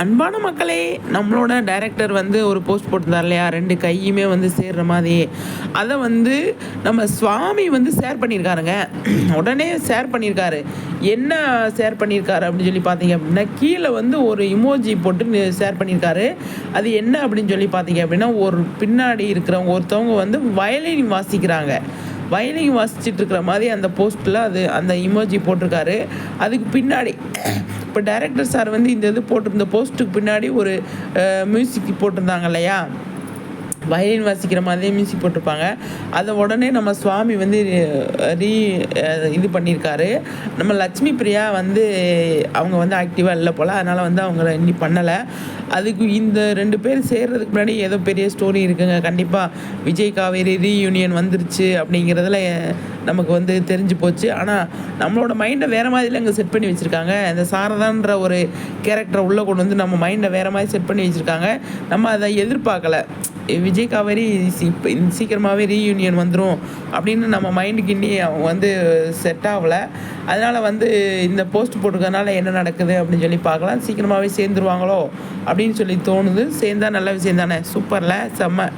அன்பான மக்களே நம்மளோட டைரக்டர் வந்து ஒரு போஸ்ட் போட்டிருந்தார் இல்லையா? ரெண்டு கையுமே வந்து சேர்ற மாதிரி அதை வந்து நம்ம சுவாமி வந்து ஷேர் பண்ணியிருக்காருங்க. உடனே ஷேர் பண்ணியிருக்காரு. என்ன ஷேர் பண்ணியிருக்காரு அப்படின்னு சொல்லி பார்த்தீங்க அப்படின்னா கீழே வந்து ஒரு இமோஜி போட்டு ஷேர் பண்ணியிருக்காரு. அது என்ன அப்படின்னு சொல்லி பார்த்தீங்க அப்படின்னா ஒரு பின்னாடி இருக்கிறவங்க ஒருத்தவங்க வந்து வயலின் வாசிக்கிறாங்க. வயலின் வாசிச்சுட்டு இருக்கிற மாதிரி அந்த போஸ்ட்டில் அது அந்த இமோஜி போட்டிருக்காரு. அதுக்கு பின்னாடி இப்போ டைரக்டர் சார் வந்து இந்த இது போட்டிருந்த போஸ்ட்டுக்கு பின்னாடி ஒரு மியூசிக் போட்டிருந்தாங்க இல்லையா? வயலின் வாசிக்கிற மாதிரியே மியூசிக் போட்டிருப்பாங்க. அதை உடனே நம்ம சுவாமி வந்து ரீ இது பண்ணியிருக்காரு. நம்ம லட்சுமி பிரியா வந்து அவங்க வந்து ஆக்டிவாக இல்லை போல். அதனால் வந்து அவங்கள இன்னி பண்ணலை. அதுக்கு இந்த ரெண்டு பேர் சேர்கிறதுக்கு முன்னாடி ஏதோ பெரிய ஸ்டோரி இருக்குங்க. கண்டிப்பாக விஜய் காவேரி ரீயூனியன் வந்துருச்சு அப்படிங்கிறதுல நமக்கு வந்து தெரிஞ்சு போச்சு. ஆனால் நம்மளோட மைண்டை வேறு மாதிரில இங்கே செட் பண்ணி வச்சுருக்காங்க. இந்த சாரதான்ற ஒரு கேரக்டரை உள்ளே கொண்டு வந்து நம்ம மைண்டை வேறு மாதிரி செட் பண்ணி வச்சுருக்காங்க. நம்ம அதை எதிர்பார்க்கல. விஜய் காவேரி இப்போ சீக்கிரமாகவே ரீயூனியன் வந்துடும் அப்படின்னு நம்ம மைண்டுக்கு இன்னி அவங்க வந்து செட் ஆகலை. அதனால் வந்து இந்த போஸ்ட் போட்டிருக்கறனால என்ன நடக்குது அப்படின்னு சொல்லி பார்க்கலாம். சீக்கிரமாகவே சேர்ந்துருவாங்களோ அப்படின்னு சொல்லி தோணுது. சேர்ந்தா நல்ல விஷயம் தானே. சூப்பரில் செம்ம.